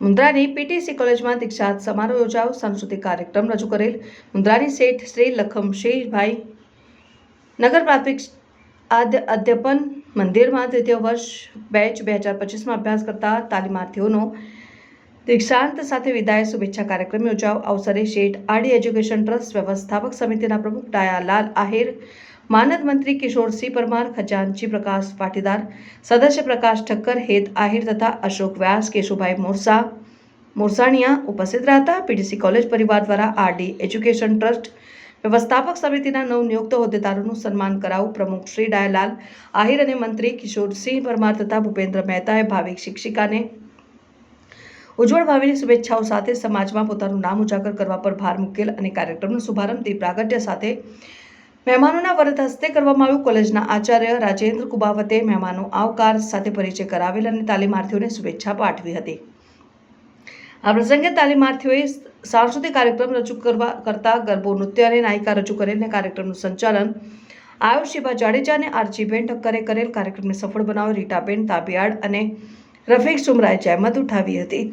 મુન્દ્રાની PTC કોલેજમાં દીક્ષાંત સમારોહ યોજાયો. સાંસ્કૃતિક કાર્યક્રમ રજૂ કરેલ. મુન્દ્રાની શેઠ શ્રી લખમ લખમશેહભાઈ નગર પ્રાથમિક આદ્ય અધ્યાપન મંદિરમાં તૃતીય વર્ષ બેચ બે હજાર પચીસમાં અભ્યાસ કરતા તાલીમાર્થીઓનો દીક્ષાંત સાથે વિદાય શુભેચ્છા કાર્યક્રમ યોજાયો. અવસરે શેઠ આડી એજ્યુકેશન ટ્રસ્ટ વ્યવસ્થાપક સમિતિના પ્રમુખ ડાયાલાલ આહિર માનદ મંત્રી કિશોરસિંહ પરમાર, ખજાનચી પ્રકાશ પાટીદાર, સદસ્ય પ્રકાશ ઠક્કર, હેત આહિર તથા અશોક વ્યાસ, કેશુભાઈ મોરસા, મોરસાણીયા ઉપસ્થિત રહ્યા પીડીસી કોલેજ પરિવાર દ્વારા આરડી એજ્યુકેશન ટ્રસ્ટ, વ્યવસ્થાપક સમિતિના નવનિયુક્ત હોદ્દેદારોનું સન્માન કરાવું પ્રમુખ શ્રી ડાયલાલ, આહિર અને મંત્રી કિશોરસિંહ પરમાર તથા ભૂપેન્દ્ર મહેતાએ ભાવિક શિક્ષિકાને ઉજ્જવળ ભાવિની શુભેચ્છાઓ સાથે સમાજમાં પોતાનું નામ ઉજાગર કરવા પર ભાર મૂકેલ અને કાર્યક્રમનો શુભારંભ દીપ પ્રાગટ્ય સાથે મહેમાનોના વરદ હસ્તે કરવામાં આવ્યું કોલેજના આચાર્ય રાજેન્દ્ર કુબાવતે મહેમાનો આવકાર સાથે પરિચય કરાવેલ અને તાલીમાર્થીઓને શુભેચ્છા પાઠવી હતી. આ પ્રસંગે તાલીમાર્થીઓએ સાંસ્કૃતિક કાર્યક્રમ રજૂ કરવા કરતા ગરબો, નૃત્ય અને નાયિકા રજૂ કરેલ કાર્યક્રમનું સંચાલન આયુષિભા જાડેજા અને આરજીબેન ઠક્કરે કરેલ કાર્યક્રમને સફળ બનાવી રીટાબેન તાબિયાડ અને રફીક સુમરાએ જહેમત ઉઠાવી હતી.